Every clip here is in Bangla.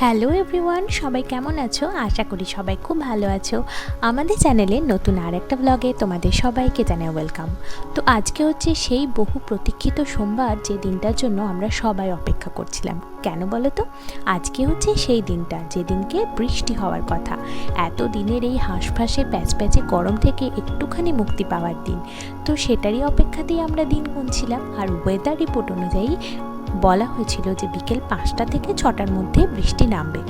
হ্যালো এভরিওয়ান, সবাই কেমন আছো? আশা করি সবাই খুব ভালো আছো। আমাদের চ্যানেলে নতুন আর একটা ব্লগে তোমাদের সবাইকে জানাই ওয়েলকাম তো আজকে হচ্ছে সেই বহু প্রতীক্ষিত সোমবার যে দিনটার জন্য আমরা সবাই অপেক্ষা করছিলাম। কেন বলো তো আজকে হচ্ছে সেই দিনটা, যেদিনকে বৃষ্টি হওয়ার কথা। এত দিনের এই হাঁসফাঁসে প্যাচ প্যাচে গরম থেকে একটুখানি মুক্তি পাওয়ার দিন। তো সেটারই অপেক্ষাতেই আমরা দিন গুনছিলাম। আর ওয়েদার রিপোর্ট অনুযায়ী বলা হয়েছিল যে বিকেল পাঁচটা থেকে ছটার মধ্যে বৃষ্টি নামবে।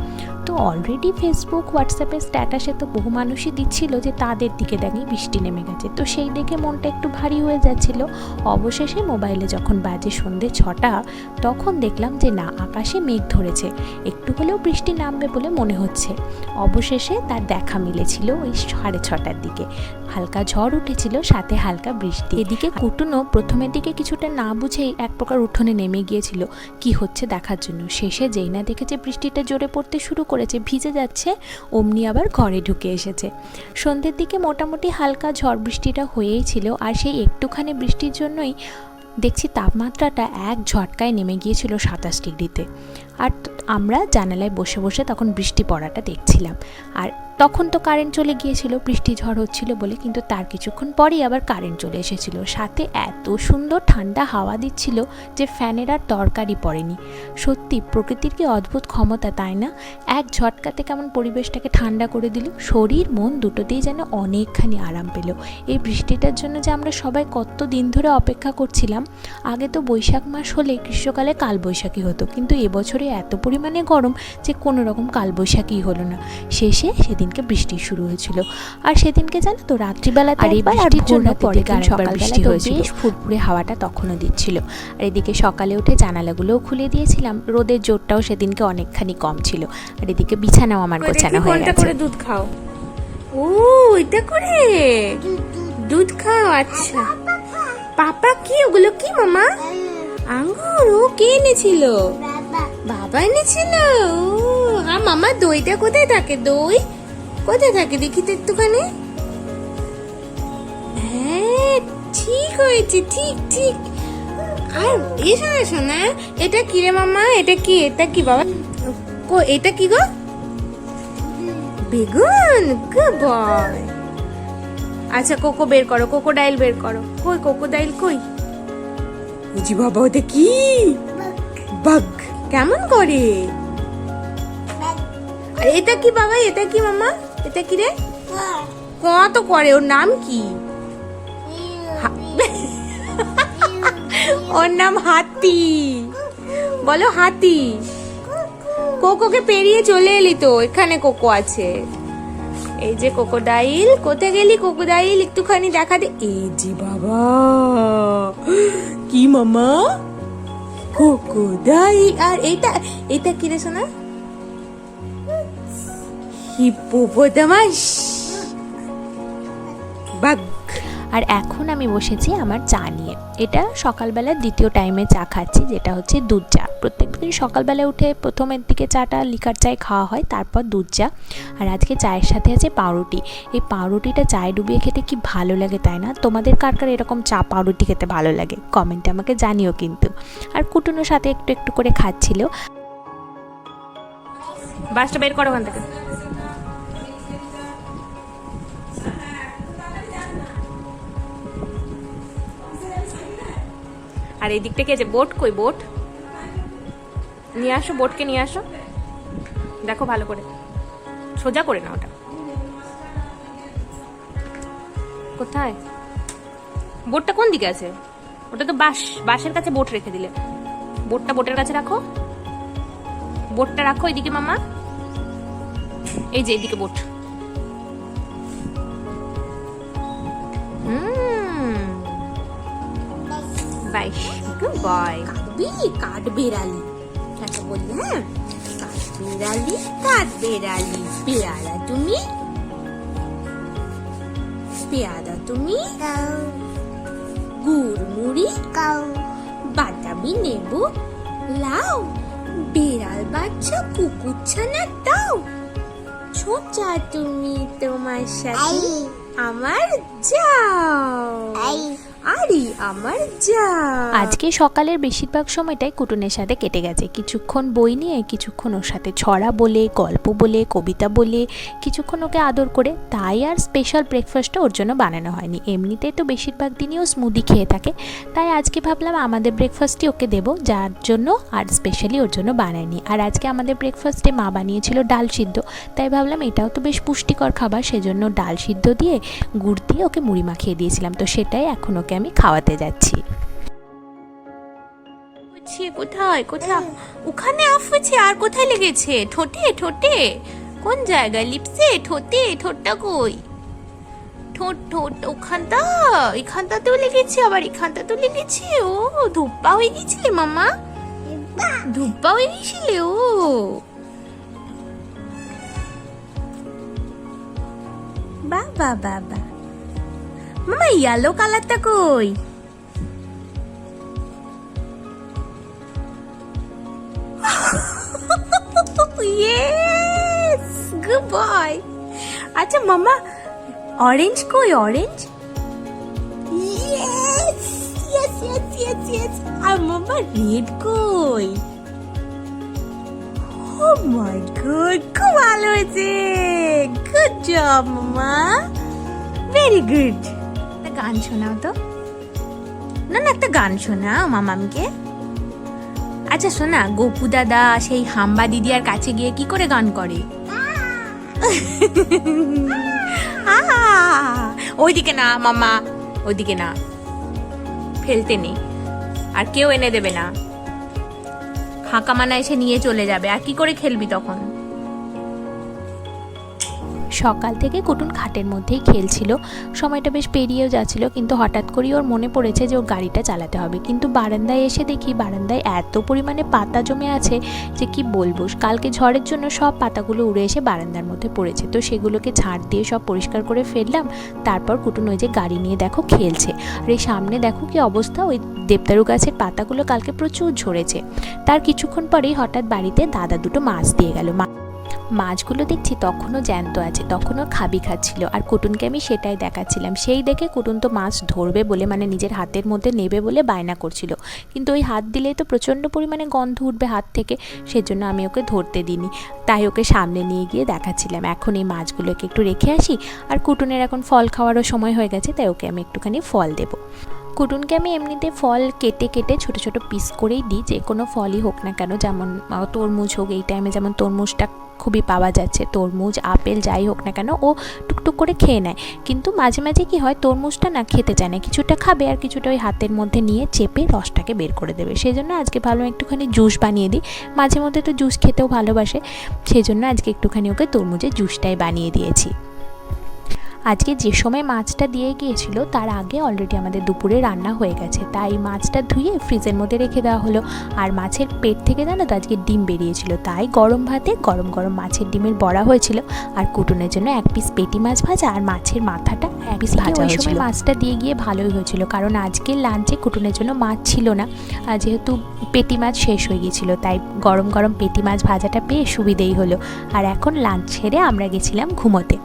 অলরেডি ফেসবুক হোয়াটসঅ্যাপে স্ট্যাটাসে তো বহু মানুষই দিচ্ছিল যে তাদের দিকে দেখি বৃষ্টি নেমে গেছে। তো সেই দেখে মনটা একটু ভারী হয়ে যাচ্ছিল। অবশেষে মোবাইলে যখন বাজে সন্ধে ছটা, তখন দেখলাম যে না, আকাশে মেঘ ধরেছে। একটু হলেও বৃষ্টি নামবে বলে মনে হচ্ছে। অবশেষে তার দেখা মিলেছিল ওই সাড়ে ছটার দিকে। হালকা ঝড় উঠেছিল, সাথে হালকা বৃষ্টি। এদিকে কুটুনো প্রথমের দিকে কিছুটা না বুঝেই এক প্রকার উঠোনে নেমে গিয়েছিল। কি হচ্ছে দেখার জন্য? শেষে যেই না দেখেছে বৃষ্টিটা জোরে পড়তে শুরু করেছে, ভিজে যাচ্ছে, অমনি আবার ঘরে ঢুকে এসেছে। সন্ধ্যের দিকে মোটামুটি হালকা ঝড় বৃষ্টিটা হয়েই ছিল, আর সেই একটুখানি বৃষ্টির জন্যই দেখছি তাপমাত্রাটা এক ঝটকায় নেমে গিয়েছিল সাতাশ ডিগ্রিতে। আর আমরা জানালায় বসে বসে তখন বৃষ্টি পড়াটা দেখছিলাম। আর তখন তো কারেন্ট চলে গিয়েছিল, বৃষ্টি ঝড় হচ্ছিল বলে, কিন্তু তার কিছুক্ষণ পরেই আবার কারেন্ট চলে এসেছিল। সাথে এত সুন্দর ঠান্ডা হাওয়া দিচ্ছিল যে ফ্যানের আর দরকারই পড়েনি। সত্যি, প্রকৃতির কি অদ্ভুত ক্ষমতা, তাই না? এক ঝটকাতে কেমন পরিবেশটাকে ঠান্ডা করে দিল। শরীর, মন দুটোতেই যেন অনেকখানি আরাম পেল। এই বৃষ্টিটার জন্য যে আমরা সবাই কত দিন ধরে অপেক্ষা করছিলাম, আগে তো বৈশাখ মাস হলে গ্রীষ্মকালে কালবৈশাখী হতো, কিন্তু এবছরে এত পরিমাণে গরম যে কোনো রকম কালবৈশাখী হলো না। শেষে সেদিনকে বৃষ্টি শুরু হয়েছিল। আর সেদিনকে জানো তো রাত্রিবেলা আর এই বৃষ্টির জন্য পরে সকালবেলা বৃষ্টি হয়েছিল। বেশ ফুরফুরে হাওয়াটা তখনও দিচ্ছিল। আর এদিকে সকালে উঠে জানালাগুলোও খুলে দিয়েছিলাম। রোদের জোরটাও সেদিনকে অনেকখানি কম ছিল। আর এদিকে বিছানাও আমার গোছানো হয়ে গেছে। করে দুধ খাও। ও এটা করে? দুধ খাও আচ্ছা। পাপা কি? ওগুলো কি মামা? আঙ্গুর ও কে এনেছিল? বাবা এনেছিল। ও আর মামা দইটা কোথায় থাকে? দই? কোথায় থাকে দেখি তো একটুখানি? হ্যাঁ ঠিক হয়েছে ঠিক ঠিক। আর এসো না শোনা এটা কি রে মামা এটা কি? এটা কি বাবা? কো এটা কি গো? বেগুন গুড বয় আচ্ছা কোকো বের করো কোকো ডাইল বের করো। কই কোকো ডাইল কই? বুঝি বাবা ওটা কি? বাগ কেমন করে? আর এটা কি বাবা? এটা কি মামা এটা কি রে? কত করে ওর নাম কি? ওর নাম হাতি। বলো হাতি। কোকোকে পেরিয়ে চলে এলি তো এখানে কোকো আছে। এই যে কোকোডাইল কোথায় গেলি কোকোডাইল একটুখানি দেখা দে। এই যে বাবা কি মামা? কোকোডাইল আর এটা এটা কি রে শোনা হিপোপোটামাস বাঘ। আর এখন আমি বসেছি আমার চা নিয়ে। এটা সকালবেলার দ্বিতীয় টাইমে চা খাচ্ছি যেটা হচ্ছে দুধ চা। প্রত্যেকদিন সকালবেলা উঠে প্রথমের দিকে চাটা লিকার চায় খাওয়া হয় তারপর দুধ চা। আর আজকে চায়ের সাথে আছে পাউরুটি। এই পাউরুটিটা চায়ে ডুবিয়ে খেতে কি ভালো লাগে তাই না? তোমাদের কার কার এরকম চা পাউরুটি খেতে ভালো লাগে? কমেন্টে আমাকে জানিও কিন্তু। আর কুটুনোর সাথে একটু একটু করে খাচ্ছিল। বাসটা বের করো ওখান থেকে। আর এই দিকটা কি আছে বোট? কই বোট? নিয়ে আসো, বোটকে নিয়ে আসো। দেখো ভালো করে। সোজা করে না ওটা। কোথায়? বোটটা কোন দিকে আছে? ওটা তো বাস বাসের কাছে বোট রেখে দিলে। বোটটা বোটের কাছে রাখো। বোটটা রাখো এদিকে মামা। এই যে এদিকে বোট। বাইশ গুড বয় কাটবি কাঠ বেড়ালি আচ্ছা বললি হ্যাঁ কাঠ বেড়ালি কাঠ বেড়ালি পেয়ারা তুমি? পেয়ারা তুমি? গুড়মুড়ি? বাদামি নেবু? লাউ? বিড়াল বাচ্চা কুকুর ছানা দাও ছোচা তুমি তোমার সাথে আমার যাও। আরি আমার যা। আজকে সকালের বেশিরভাগ সময়টাই কুটুনের সাথে কেটে গেছে। কিছুক্ষণ বই নিয়ে, কিছুক্ষণ ওর সাথে ছড়া বলে, গল্প বলে, কবিতা বলে, কিছুক্ষণ ওকে আদর করে। তাই আর স্পেশাল ব্রেকফাস্টটা ওর জন্য বানানো হয়নি। এমনিতেই তো বেশিরভাগ দিনই ও স্মুদি খেয়ে থাকে। তাই আজকে ভাবলাম আমাদের ব্রেকফাস্টই ওকে দেবো, যার জন্য আর স্পেশালি ওর জন্য বানায়নি। আর আজকে আমাদের ব্রেকফাস্টে মা বানিয়েছিল ডাল সিদ্ধ। তাই ভাবলাম এটাও তো বেশ পুষ্টিকর খাবার, সেজন্য ডাল সিদ্ধ দিয়ে গুড় দিয়ে ওকে মুড়ি মাখিয়ে দিয়েছিলাম। তো সেটাই এখন ওকে আমি খাওয়াতে যাচ্ছি। কোথায়? কোথায় ওখানে আফ হচ্ছে আর কোথায় লেগেছে? ঠোঁটে ঠোঁটে। কোন জায়গায়? লিপসে? ঠোঁটে? ঠোঁটটা কই? ঠোঁট ঠোঁট ওখানটা এখানটাতেও লেগেছে, আবার এখানটাতেও লেগেছে? ও, ধূপা হয়ে গেছিলে, মামা। ধূপা হয়ে গেছিলে, ও। বাহ বাহ। মামা ইয়েলো কালারটা কই? Yes, good boy. আচ্ছা মামা অরেঞ্জ কই অরেঞ্জ yes yes আর মামা রেড কই? ও মাই গড খুব ভালো হয়েছে। গুড জব মামা। ভেরি গুড গান শোনাও তো। না না, একটা গান শোনাও মামামকে। আচ্ছা শোনা, গোপু দাদা, সেই হাম্বা দিদি আর কাছে গিয়ে কি করে গান করে! ওইদিকে না মামা ওইদিকে না। ফেলতে নেই। আর কেউ এনে দেবে না। ফাঁকা মানা এসে নিয়ে চলে যাবে। আর কি করে খেলবি তখন? সকাল থেকে কুটুন খাটের মধ্যেই খেলছিল। সময়টা বেশ পেরিয়েও যাচ্ছিল, কিন্তু হঠাৎ করেই ওর মনে পড়েছে যে ওর গাড়িটা চালাতে হবে। কিন্তু বারান্দায় এসে দেখি, বারান্দায় এত পরিমাণে পাতা জমে আছে যে কি বলব? কালকে ঝড়ের জন্য সব পাতাগুলো উড়ে এসে বারান্দার মধ্যে পড়েছে। তো সেগুলোকে ঝাড় দিয়ে সব পরিষ্কার করে ফেললাম। তারপর কুটুন ওই যে গাড়ি নিয়ে দেখো খেলছে। আর এই সামনে দেখো কি অবস্থা? ওই দেবদারু গাছের পাতাগুলো কালকে প্রচুর ঝরেছে। তার কিছুক্ষণ পরেই হঠাৎ বাড়িতে দাদা দুটো মাছ দিয়ে গেল। মা মাছগুলো দেখছি তখনও জ্যান্ত আছে, তখনও খাবি খাচ্ছিল। আর কুটুনকে আমি সেটাই দেখাচ্ছিলাম। সেই দেখে কুটুন তো মাছ ধরবে বলে মানে নিজের হাতের মধ্যে নেবে বলে বায়না করছিল। কিন্তু ওই হাত দিলে তো প্রচণ্ড পরিমাণে গন্ধ উঠবে হাত থেকে, সেজন্য আমি ওকে ধরতে দিইনি। তাই ওকে সামনে নিয়ে গিয়ে দেখাচ্ছিলাম। এখন এই মাছগুলোকে একটু রেখে আসি। আর কুটুনের এখন ফল খাওয়ারও সময় হয়ে গেছে, তাই ওকে আমি একটুখানি ফল দেবো। কুটুনকে আমি এমনিতে ফল কেটে কেটে ছোট ছোট পিস করেই দিই, যে কোনো ফলই হোক না কেন, যেমন তরমুজ হোক, এই টাইমে যেমন তরমুজটা খুবই পাওয়া যাচ্ছে। তরমুজ, আপেল যাই হোক না কেন ও টুকটুক করে খেয়ে নেয়। কিন্তু মাঝে মাঝে কি হয়, তরমুজটা না খেতে চায় না। কিছুটা খাবে আর কিছুটা ওই হাতের মধ্যে নিয়ে চেপে রসটাকে বের করে দেবে। সেই জন্য আজকে ভালো একটুখানি জুস বানিয়ে দিই। মাঝে মধ্যে তো জুস খেতেও ভালোবাসে। সেই জন্য আজকে একটুখানি ওকে তরমুজের জুসটাই বানিয়ে দিয়েছি। আজকে যে সময় মাছটা দিয়ে গিয়েছিল তার আগে অলরেডি আমাদের দুপুরে রান্না হয়ে গেছে। তাই মাছটা ধুয়ে ফ্রিজের মধ্যে রেখে দেওয়া হলো। আর মাছের পেট থেকে জানো তো আজকে ডিম বেরিয়েছিল। তাই গরম ভাতে গরম গরম মাছের ডিমের বড়া হয়েছিল। আর কুটুনের জন্য এক পিস পেটি মাছ ভাজা আর মাছের মাথাটা এক পিস ভাজা ওই সময় মাছটা দিয়ে গিয়ে ভালোই হয়েছিল। কারণ আজকে লাঞ্চে কুটুনের জন্য মাছ ছিল না। আর যেহেতু পেটি মাছ শেষ হয়ে গিয়েছিল তাই গরম গরম পেটি মাছ ভাজাটা পেয়ে সুবিধেই হলো। আর এখন লাঞ্চ ছেড়ে আমরা গেছিলাম ঘুমোতে।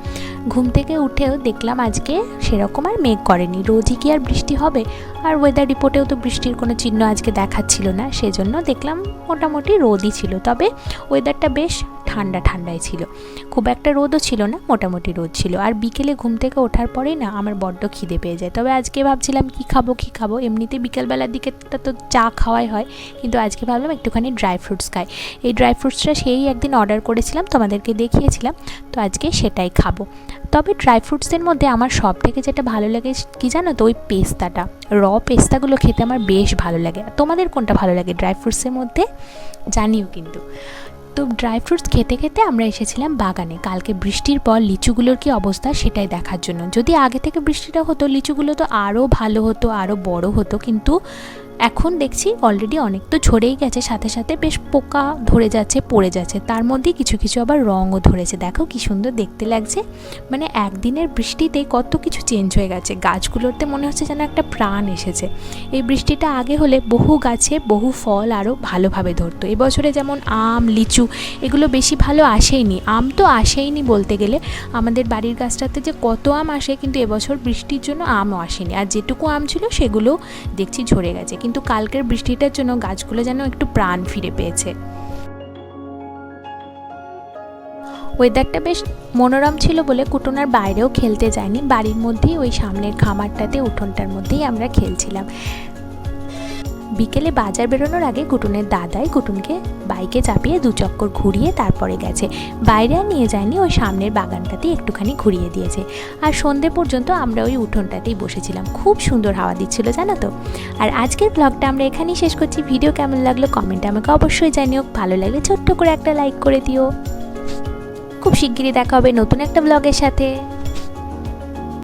ঘুম থেকে উঠেও দেখলাম আজকে সেরকম আর মেঘ করেনি। রোজই কি আর বৃষ্টি হবে? আর ওয়েদার রিপোর্টেও তো বৃষ্টির কোনো চিহ্ন আজকে দেখাচ্ছিল না, সেজন্য দেখলাম মোটামুটি রোদই ছিল। তবে ওয়েদারটা বেশ ঠান্ডা ঠান্ডাই ছিল। খুব একটা রোদও ছিল না, মোটামুটি রোদ ছিল। আর বিকেলে ঘুম থেকে ওঠার পরেই না আমার বড্ড খিদে পেয়ে যায়। তবে আজকে ভাবছিলাম কি খাব কি খাব? এমনিতে বিকেলবেলার দিকে তো চা খাওয়াই হয়, কিন্তু আজকে ভাবলাম একটুখানি ড্রাই ফ্রুটস খাই। এই ড্রাই ফ্রুটসটা সেই একদিন অর্ডার করেছিলাম, তোমাদেরকে দেখিয়েছিলাম। তো আজকে সেটাই খাব। তবে ড্রাই ফ্রুটসের মধ্যে আমার সব থেকে যেটা ভালো লাগে কি জানো তো, ওই পেস্তাটা। র পেস্তাগুলো খেতে আমার বেশ ভালো লাগে। তোমাদের কোনটা ভালো লাগে ড্রাই ফ্রুটসের মধ্যে? জানিও কিন্তু। তো ড্রাই ফ্রুটস খেতে খেতে আমরা এসেছিলাম বাগানে। কালকে বৃষ্টির পর লিচুগুলোর কি অবস্থা সেটাই দেখার জন্য। যদি আগে থেকে বৃষ্টিটা হতো, লিচুগুলো তো আরও ভালো হতো আরও বড় হতো, কিন্তু এখন দেখছি অলরেডি অনেক তো ঝরেই গেছে, সাথে সাথে বেশ পোকা ধরে যাচ্ছে, পড়ে যাচ্ছে। তার মধ্যে কিছু কিছু আবার রঙও ধরেছে। দেখো কি সুন্দর দেখতে লাগছে। মানে একদিনের বৃষ্টিতেই কত কিছু চেঞ্জ হয়ে গেছে। গাছগুলোতে মনে হচ্ছে যেন একটা প্রাণ এসেছে। এই বৃষ্টিটা আগে হলে বহু গাছে বহু ফল আরও ভালোভাবে ধরতো। এবছরে যেমন আম, লিচু এগুলো বেশি ভালো আসেইনি। আম তো আসেইনি বলতে গেলে। আমাদের বাড়ির গাছটাতে যে কত আম আসে, কিন্তু এবছর বৃষ্টির জন্য আমও আসেনি। আর যেটুকু আম ছিল সেগুলো দেখছি ঝরে গেছে। কিন্তু কালকের বৃষ্টিটার জন্য গাছগুলো যেন একটু প্রাণ ফিরে পেয়েছে। ওয়েদারটা বেশ মনোরম ছিল বলে কুটুনার বাইরেও খেলতে যায়নি। বাড়ির মধ্যেই ওই সামনের খামারটাতে, উঠোনটার মধ্যেই আমরা খেলছিলাম। বিকেলে বাজার বেরোনোর আগে কুটুনের দাদাই কুটুনকে বাইকে চাপিয়ে দু চক্কর ঘুরিয়ে তারপরে গেছে। বাইরে আর নিয়ে যায়নি, ওই সামনের বাগানটাতেই একটুখানি ঘুরিয়ে দিয়েছে। আর সন্ধে পর্যন্ত আমরা ওই উঠোনটাতেই বসেছিলাম। খুব সুন্দর হাওয়া দিচ্ছিল, জানো তো? আর আজকের ব্লগটা আমরা এখানেই শেষ করছি। ভিডিও কেমন লাগল কমেন্টে আমাকে অবশ্যই জানিও। ভালো লাগলে ছোট্ট করে একটা লাইক করে দিও। খুব শিগগিরই দেখা হবে নতুন একটা ব্লগের সাথে।